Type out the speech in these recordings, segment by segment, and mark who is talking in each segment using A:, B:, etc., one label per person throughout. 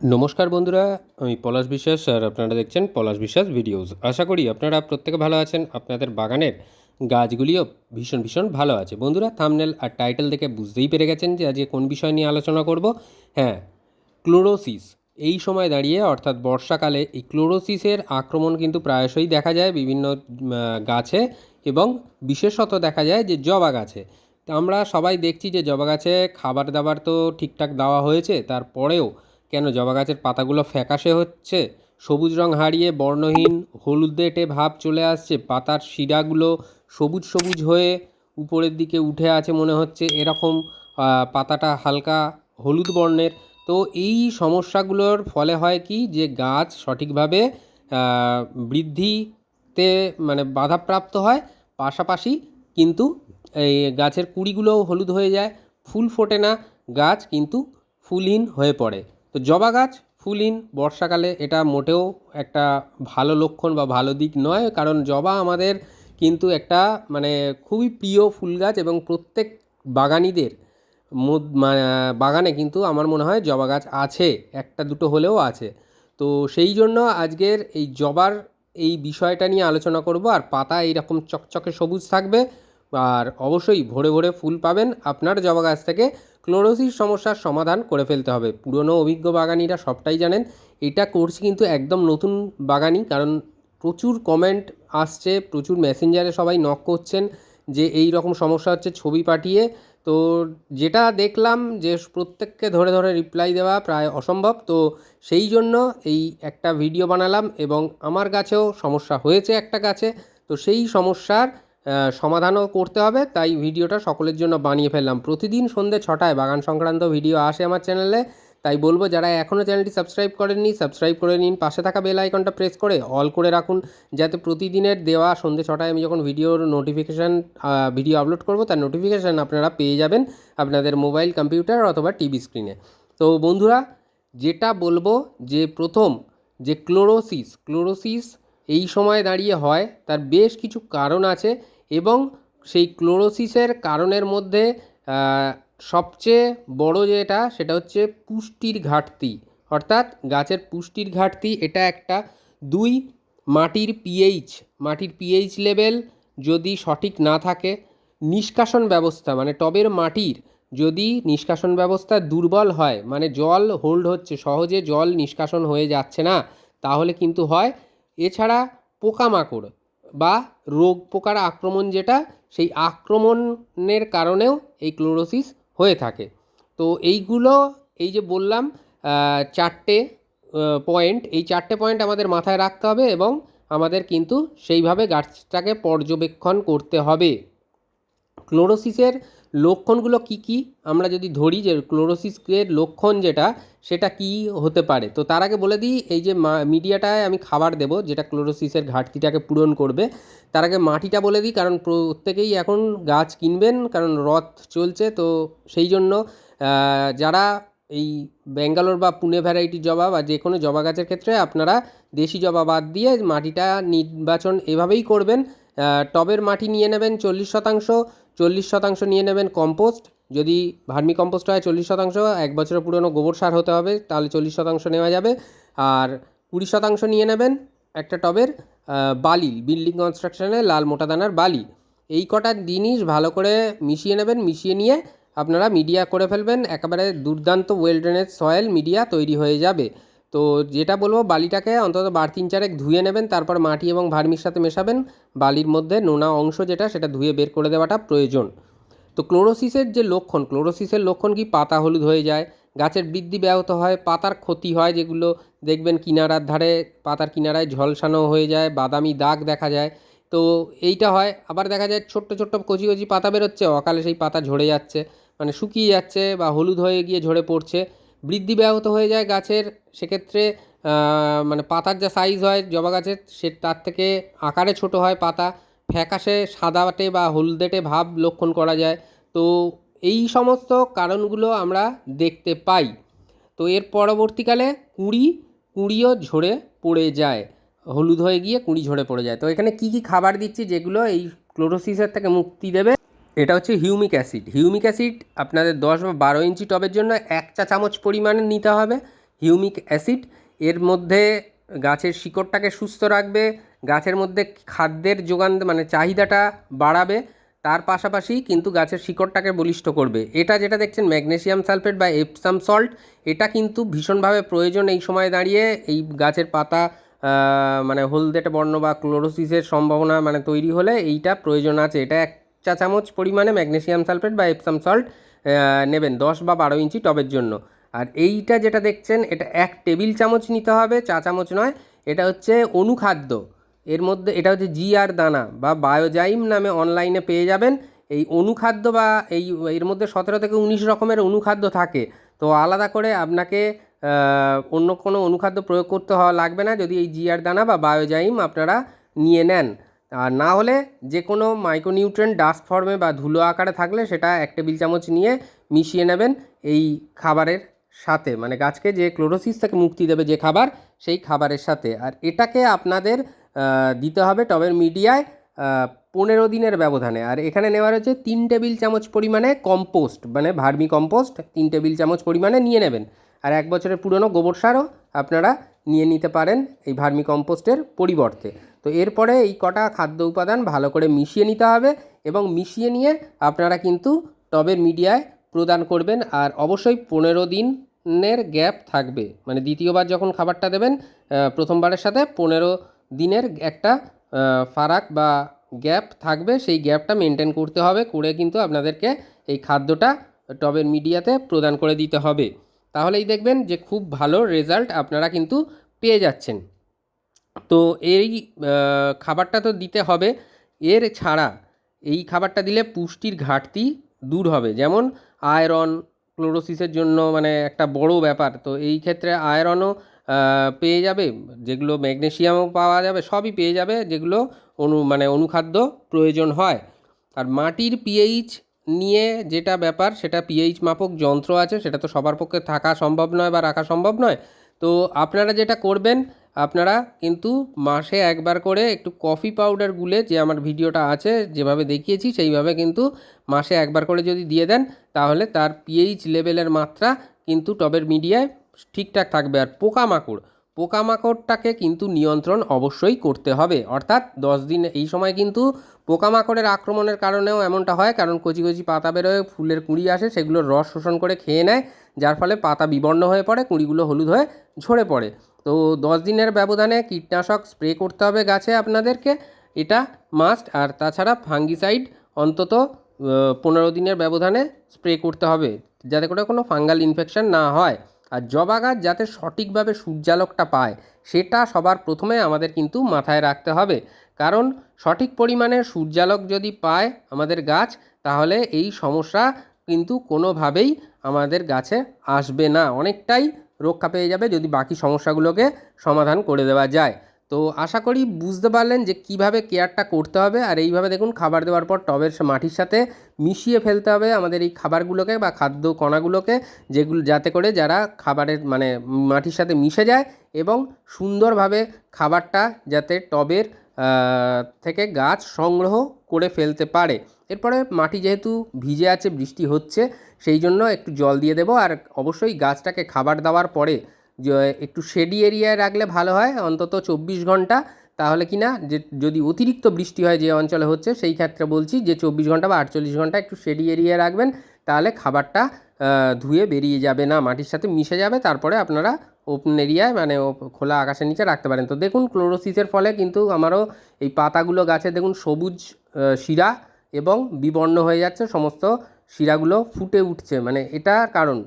A: নমস্কার বন্ধুরা, আমি পলাশ বিশ্বাস আর আপনারা দেখছেন পলাশ বিশ্বাস ভিডিওস। আশা করি আপনারা প্রত্যেকে ভালো আছেন, আপনাদের বাগানের গাছগুলিও ভীষণ ভীষণ ভালো আছে। বন্ধুরা থামনেল আর টাইটেল দেখে বুঝতেই পেরে গেছেন যে আজকে কোন বিষয় নিয়ে আলোচনা করব। হ্যাঁ ক্লোরোসিস এই সময় দাঁড়িয়ে, অর্থাৎ বর্ষাকালে, এই ক্লোরোসিসের আক্রমণ কিন্তু প্রায়শই দেখা যায় বিভিন্ন গাছে এবং বিশেষত দেখা যায় যে জবা গাছে। আমরা সবাই দেখছি যে জবা গাছে খাবার দাবার তো ঠিকঠাক দেওয়া হয়েছে, তারপরেও কেন জবা গাছের পাতাগুলো ফ্যাকাশে হচ্ছে? সবুজ রং হারিয়ে বর্ণহীন, হলুদেটে ভাব চলে আসছে, পাতার শিরাগুলো সবুজ সবুজ হয়ে উপরের দিকে উঠে আছে মনে হচ্ছে, এরকম পাতাটা হালকা হলুদ বর্ণের। তো এই সমস্যাগুলোর ফলে হয় কি যে গাছ সঠিকভাবে বৃদ্ধিতে মানে বাধাপ্রাপ্ত হয়, পাশাপাশি কিন্তু এই গাছের কুড়িগুলোও হলুদ হয়ে যায়, ফুল ফোটে না, গাছ কিন্তু ফুলহীন হয়ে পড়ে। তো জবা গাছ ফুলহীন বর্ষাকালে এটা মোটেও একটা ভালো লক্ষণ বা ভালো দিক নয়। কারণ জবা আমাদের কিন্তু একটা মানে খুবই প্রিয় ফুল গাছ এবং প্রত্যেক বাগানিদের বাগানে কিন্তু আমার মনে হয় জবা গাছ আছে, একটা দুটো হলেও আছে। তো সেই জন্য আজকের এই জবার এই বিষয়টা নিয়ে আলোচনা করব আর পাতা এইরকম চকচকে সবুজ থাকবে। আর অবশ্যই ভোরে ভোরে ফুল পাবেন। আপনার জবা গাছ থেকে ক্লোরোসিস সমস্যার সমাধান করে ফেলতে হবে। পুরনো অভিজ্ঞ বাগানিরা সবটাই জানেন, এটা করছি কিন্তু একদম নতুন বাগানি কারণ প্রচুর কমেন্ট আসছে, প্রচুর মেসেঞ্জারে সবাই নক করছেন যে এই রকম সমস্যা হচ্ছে, ছবি পাঠিয়ে। তো যেটা দেখলাম যে প্রত্যেককে ধরে ধরে রিপ্লাই দেওয়া প্রায় অসম্ভব। তো সেই জন্য এই একটা ভিডিও বানালাম এবং আমার গাছেও সমস্যা হয়েছে একটা গাছে। তো সেই সমস্যার সমাধানও করতে হবে। তাই ভিডিওটা সকলের জন্য বানিয়ে ফেললাম। প্রতিদিন সন্ধ্যে ছটায় বাগান সংক্রান্ত ভিডিও আসে আমার চ্যানেলে। তাই বলব, যারা এখনও চ্যানেলটি সাবস্ক্রাইব করেননি, সাবস্ক্রাইব করে নিন। পাশে থাকা বেল আইকনটা প্রেস করে অল করে রাখুন, যাতে প্রতিদিনের দেওয়া সন্ধ্যে ছটায় আমি যখন ভিডিওর নোটিফিকেশান ভিডিও আপলোড করব, তার নোটিফিকেশান আপনারা পেয়ে যাবেন আপনাদের মোবাইল, কম্পিউটার অথবা টিভি স্ক্রিনে। তো বন্ধুরা, যেটা বলব যে প্রথম, যে ক্লোরোসিস ক্লোরোসিস এই সময় দাঁড়িয়ে হয়, তার বেশ কিছু কারণ আছে। এবং সেই ক্লোরোসিসের কারণের মধ্যে সবচেয়ে বড় যেটা, সেটা হচ্ছে পুষ্টির ঘাটতি। অর্থাৎ গাছের পুষ্টির ঘাটতি, এটা একটা। দুই, মাটির পিএইচ মাটির পিএইচ লেভেল যদি সঠিক না থাকে, নিষ্কাশন ব্যবস্থা মানে টবের মাটির যদি নিষ্কাশন ব্যবস্থা দুর্বল হয় মানে জল হোল্ড হচ্ছে, সহজে জল নিষ্কাশন হয়ে যাচ্ছে না, তাহলে কিন্তু হয়। এছাড়া পোকামাকড়। বা রোগ পোকার আক্রমণ যেটা, সেই আক্রমণের কারণেও এই ক্লোরোসিস হয়ে থাকে। তো এইগুলো, এই যে বললাম চারটে পয়েন্ট এই চারটে পয়েন্ট আমাদের মাথায় রাখতে হবে এবং আমাদের কিন্তু সেইভাবে গাছটাকে পর্যবেক্ষণ করতে হবে। ক্লোরোসিসের লক্ষণগুলো কি কি? আমরা যদি ধরি যে ক্লোরোসিসের লক্ষণ যেটা, সেটা কি হতে পারে? তো তার আগে বলে দিই, এই যে মিডিয়াটায় আমি খাবার দেব, যেটা ক্লোরোসিসের ঘাটতিটাকে পূরণ করবে। তার আগে মাটিটা বলে দিই, কারণ প্রত্যেকেই এখন গাছ কিনবেন, কারণ রথ চলছে, তো সেই জন্য যারা এই ব্যাঙ্গালোর বা পুনে ভ্যারাইটি জবা বা যে কোনো জবা গাছের ক্ষেত্রে আপনারা দেশি জবা বাদ দিয়ে মাটিটা নির্বাচন এভাবেই করবেন। টবের মাটি নিয়ে নেবেন চল্লিশ শতাংশ চল্লিশ শতাংশ নিয়ে নেবেন কম্পোস্ট। যদি ভার্মি কম্পোস্ট হয় চল্লিশ শতাংশ, এক বছরের পুরনো গোবর সার হতে হবে, তাহলে চল্লিশ শতাংশ নেওয়া যাবে। আর কুড়ি শতাংশ নিয়ে নেবেন একটা টবের বালি, বিল্ডিং কনস্ট্রাকশনে লাল মোটা দানার বালি। এই কটা জিনিস ভালো করে মিশিয়ে নেবেন, মিশিয়ে নিয়ে আপনারা মিডিয়া করে ফেলবেন। একেবারে দুর্দান্ত ওয়েল ড্রেনেজ সয়েল মিডিয়া তৈরি হয়ে যাবে। তো যেটা বলব, বালিটাকে অন্তত বার তিন চারেক ধুয়ে নেবেন, তারপর মাটি এবং ভার্মির সাথে মেশাবেন। বালির মধ্যে নোনা অংশ যেটা, সেটা ধুয়ে বের করে দেওয়াটা প্রয়োজন। তো ক্লোরোসিসের যে লক্ষণ, ক্লোরোসিসের লক্ষণ কি? পাতা হলুদ হয়ে যায়, গাছের বৃদ্ধি ব্যাহত হয়, পাতার ক্ষতি হয় যেগুলো দেখবেন কিনারার ধারে, পাতার কিনারায় ঝলসানো হয়ে যায়, বাদামি দাগ দেখা যায়। তো এইটা হয়, আবার দেখা যায় ছোট্ট ছোট্ট কচি কচি পাতা বেরোচ্ছে, অকালে সেই পাতা ঝরে যাচ্ছে মানে শুকিয়ে যাচ্ছে বা হলুদ হয়ে গিয়ে ঝরে পড়ছে। বৃদ্ধি ব্যাহত হয়ে যায় গাছের, সেক্ষেত্রে মানে পাতার যা সাইজ হয় জবা গাছের, সে, তার থেকে আকারে ছোট হয় পাতা, ফ্যাকাশে সাদাটে বা হলদেটে ভাব লক্ষণ করা যায়। তো এই সমস্ত কারণগুলো আমরা দেখতে পাই। তো এর পরবর্তীকালে কুঁড়ি, কুঁড়িও ঝরে পড়ে যায়। হলুদ হয়ে গিয়ে কুঁড়ি ঝরে পড়ে যায়। তো এখানে কি কি খাবার দিচ্ছি যেগুলো এই ক্লোরোসিসের থেকে মুক্তি দেবে? এটা হচ্ছে হিউমিক অ্যাসিড। হিউমিক অ্যাসিড আপনাদের দশ বা বারো ইঞ্চি টবের জন্য এক চা চামচ পরিমাণে নিতে হবে হিউমিক অ্যাসিড। এর মধ্যে গাছের শিকড়টাকে সুস্থ রাখবে, গাছের মধ্যে খাদ্যের যোগান মানে চাহিদাটা বাড়াবে, তার পাশাপাশি কিন্তু গাছের শিকড়টাকে বলিষ্ঠ করবে। এটা যেটা দেখছেন ম্যাগনেশিয়াম সালফেট বা এপসাম সল্ট, এটা কিন্তু ভীষণভাবে প্রয়োজন এই সময় দাঁড়িয়ে। এই গাছের পাতা মানে হলদেটে বর্ণ বা ক্লোরোসিসের সম্ভাবনা মানে তৈরি হলে এইটা প্রয়োজন আছে। এটা এক চা চামচ পরিমাণে ম্যাগনেশিয়াম সালফেট বা এপসাম সল্ট নেবেন দশ বা বারো ইঞ্চি টবের জন্য। আর এইটা যেটা দেখছেন, এটা এক টেবিল চামচ নিতে হবে চা চামচ নয়, এটা হচ্ছে অনুখাদ্য। এর মধ্যে, এটা হচ্ছে জিআর দানা বা বায়োজাইম নামে অনলাইনে পেয়ে যাবেন। এই অনুখাদ্য বা এই, এর মধ্যে সতেরো থেকে উনিশ রকমের অনুখাদ্য থাকে। তো আলাদা করে আপনাকে অন্য কোনো অনুখাদ্য প্রয়োগ করতে হওয়া লাগবে না। যদি এই জিআর দানা বা বায়োজাইম আপনারা নিয়ে নেন আর না হলে যে কোনো মাইক্রোনিউট্রেন্ট ডাস্ট ফর্মে বা ধুলো আকারে থাকলে সেটা এক টেবিল চামচ নিয়ে মিশিয়ে নেবেন এই খাবারের সাথে। মানে গাছকে যে ক্লোরোসিস থেকে মুক্তি দেবে যে খাবার, সেই খাবারের সাথে। আর এটাকে আপনাদের দিতে হবে টবের মিডিয়ায় পনেরো দিনের ব্যবধানে। আর এখানে নেওয়ার হচ্ছে তিন টেবিল চামচ পরিমাণে কম্পোস্ট মানে ভার্মি কম্পোস্ট তিন টেবিল চামচ পরিমাণে নিয়ে নেবেন। আর এক বছরের পুরনো গোবর সারও আপনারা নিয়ে নিতে পারেন এই ভার্মি কম্পোস্টের পরিবর্তে। তো এরপরে এই কটা খাদ্য উপাদান ভালো করে মিশিয়ে নিতে হবে এবং মিশিয়ে নিয়ে আপনারা কিন্তু টবের মিডিয়ায় প্রদান করবেন আর অবশ্যই পনেরো দিনের গ্যাপ থাকবে। মানে দ্বিতীয়বার যখন খাবারটা দেবেন প্রথমবারের সাথে পনেরো দিনের একটা ফারাক বা গ্যাপ থাকবে। সেই গ্যাপটা মেনটেন করতে হবে, করে কিন্তু আপনাদেরকে এই খাদ্যটা টবের মিডিয়াতে প্রদান করে দিতে হবে। তাহলেই দেখবেন যে খুব ভালো রেজাল্ট আপনারা কিন্তু পেয়ে যাচ্ছেন। তো এই খাবারটা তো দিতে হবে। এর ছাড়া এই খাবারটা দিলে পুষ্টির ঘাটতি দূর হবে। যেমন আয়রন ক্লোরোসিসের জন্য মানে একটা বড় ব্যাপার। তো এই ক্ষেত্রে আয়রনও পেয়ে যাবে। যেগুলো ম্যাগনেসিয়ামও পাওয়া যাবে, সবই পেয়ে যাবে। যেগুলো অনু মানে অনুখাদ্য প্রয়োজন হয়। আর মাটির পিএইচ নিয়ে যেটা ব্যাপার, সেটা পিএইচ মাপক যন্ত্র আছে, সেটা তো সবার পক্ষে থাকা সম্ভব নয় বা রাখা সম্ভব নয়। তো আপনারা যেটা করবেন, আপনারা কিন্তু মাসে একবার করে একটু কফি পাউডার গুলে যে আমার ভিডিওটা আছে, যেভাবে দেখিয়েছি, সেইভাবে কিন্তু মাসে একবার করে যদি দিয়ে দেন, তাহলে তার পিএইচ লেভেলের মাত্রা কিন্তু টবের মিডিয়ায় ঠিকঠাক থাকবে। আর পোকামাকড় পোকামাকড়টাকে কিন্তু নিয়ন্ত্রণ অবশ্যই করতে হবে। অর্থাৎ দশ দিন এই সময় কিন্তু পোকামাকড়ের আক্রমণের কারণেও এমনটা হয়, কারণ কচি কচি পাতা বেরোয়, ফুলের কুঁড়ি আসে সেগুলোর রস শোষণ করে খেয়ে নেয়, যার ফলে পাতা বিবর্ণ হয়ে পড়ে, কুঁড়িগুলো হলুদ হয়ে ঝরে পড়ে। তো দশ দিনের ব্যবধানে কীটনাশক স্প্রে করতে হবে গাছে আপনাদেরকে, এটা মাস্ট আর তাছাড়া ফাঙ্গিসাইড অন্তত পনেরো দিনের ব্যবধানে স্প্রে করতে হবে, যাতে করে কোনো ফাঙ্গাল ইনফেকশন না হয়। আর জবা গাছ যাতে সঠিকভাবে সূর্যালোকটা পায়, সেটা সবার প্রথমে আমাদের কিন্তু মাথায় রাখতে হবে। কারণ সঠিক পরিমাণে সূর্যালোক যদি পায় আমাদের গাছ, তাহলে এই সমস্যা কিন্তু কোনোভাবেই আমাদের গাছে আসবে না। অনেকটাই রক্ষা পেয়ে যাবে যদি বাকি সমস্যাগুলোকে সমাধান করে দেওয়া যায়। তো আশা করি বুঝতে পারলেন যে কীভাবে কেয়ারটা করতে হবে আর এইভাবে দেখুন খাবার দেওয়ার পর টবের মাটির সাথে মিশিয়ে ফেলতে হবে আমাদের এই খাবারগুলোকে বা খাদ্য কণাগুলোকে যেগুলো যাতে করে যারা খাবারের মানে মাটির সাথে মিশে যায় এবং সুন্দরভাবে খাবারটা যাতে টবের থেকে গাছ সংগ্রহ করে ফেলতে পারে। এরপরে মাটি যেহেতু ভিজে আছে, বৃষ্টি হচ্ছে, সেই জন্য একটু জল দিয়ে দেবো আর অবশ্যই গাছটাকে খাবার দেওয়ার পরে একটু শেডি এরিয়ায় রাখলে ভালো হয়, অন্তত চব্বিশ ঘণ্টা। তাহলে কি না, যে, যদি অতিরিক্ত বৃষ্টি হয় যে অঞ্চলে হচ্ছে, সেই ক্ষেত্রে বলছি যে, চব্বিশ ঘণ্টা বা আটচল্লিশ ঘণ্টা একটু শেডি এরিয়ায় রাখবেন। তাহলে খাবারটা ধুয়ে বেরিয়ে যাবে না, মাটির সাথে মিশে যাবে। তারপরে আপনারা ওপেন এরিয়ায় মানে খোলা আকাশের নিচে রাখতে পারেন। তো দেখুন ক্লোরোসিসের ফলে কিন্তু আমারও এই পাতাগুলো গাছে দেখুন, সবুজ শিরা এবং বিবর্ণ হয়ে যাচ্ছে। সমস্ত শিরাগুলো ফুটে উঠছে মানে এটা কারণ।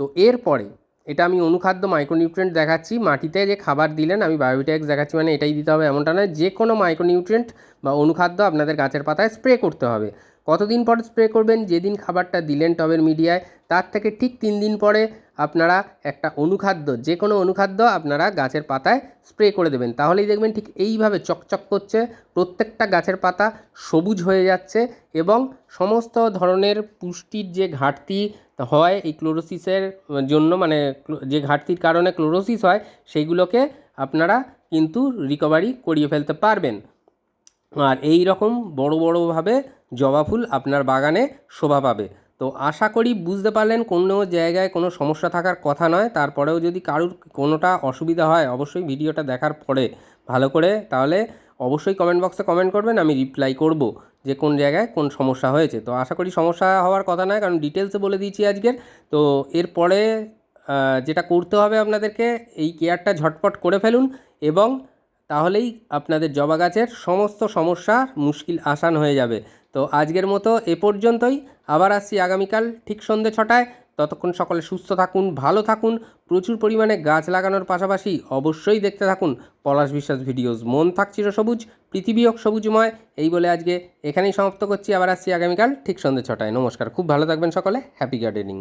A: তো এরপরে এটা আমি অনুখাদ্য মাইক্রোনিউট্রিয়েন্ট দেখাচ্ছি। মাটিতে যে খাবার দিলেন, আমি বায়োটেক্স দেখাচ্ছি মানে এটাই দিতে হবে এমনটা নয়। যে কোনো মাইক্রোনিউট্রিয়েন্ট বা অনুখাদ্য আপনাদের গাছের পাতায় স্প্রে করতে হবে। কতদিন পরে স্প্রে করবেন? যেদিন খাবারটা দিলেন টবের মিডিয়ায়, তার থেকে ঠিক তিন দিন পরে আপনারা একটা অনুখাদ্য, যে কোনো অনুখাদ্য আপনারা গাছের পাতায় স্প্রে করে দেবেন। তাহলেই দেখবেন ঠিক এইভাবে চকচক করছে, প্রত্যেকটা গাছের পাতা সবুজ হয়ে যাচ্ছে এবং সমস্ত ধরনের পুষ্টির যে ঘাটতি হয় এই ক্লোরোসিসের জন্য মানে যে ঘাটতির কারণে ক্লোরোসিস হয়, সেইগুলোকে আপনারা কিন্তু রিকভারি করিয়ে ফেলতে পারবেন। আর এই রকম বড় বড়োভাবে জবা ফুল আপনার বাগানে শোভা পাবে। তো আশা করি বুঝতে পারলেন, কোনো জায়গায় কোনো সমস্যা থাকার কথা নয়। তারপরেও যদি কারুর কোনোটা অসুবিধা হয়, অবশ্যই ভিডিওটা দেখার পরে ভালো করে তাহলে অবশ্যই কমেন্ট বক্সে কমেন্ট করবেন, আমি রিপ্লাই করব যে কোন জায়গায় কোন সমস্যা হয়েছে। তো আশা করি সমস্যা হওয়ার কথা নয়, কারণ ডিটেলসে বলে দিয়েছি আজকের। তো এরপরে যেটা করতে হবে আপনাদেরকে, এই কেয়ারটা ঝটপট করে ফেলুন এবং তাহলেই আপনাদের জবা গাছের সমস্ত সমস্যা মুশকিল আসান হয়ে যাবে। তো আজকের মতো এ পর্যন্তই। আবার আসছি আগামীকাল ঠিক সন্ধ্যে ছটায়। ততক্ষণ সকলে সুস্থ থাকুন, ভালো থাকুন, প্রচুর পরিমাণে গাছ লাগানোর পাশাপাশি অবশ্যই দেখতে থাকুন পলাশ বিশ্বাস ভিডিওস। মন থাকছিল চিরসবুজ পৃথিবী হোক সবুজময়। এই বলে আজকে এখানেই সমাপ্ত করছি। আবার আসছি আগামীকাল ঠিক সন্ধ্যে ছটায়। নমস্কার। খুব ভালো থাকবেন সকলে। Happy gardening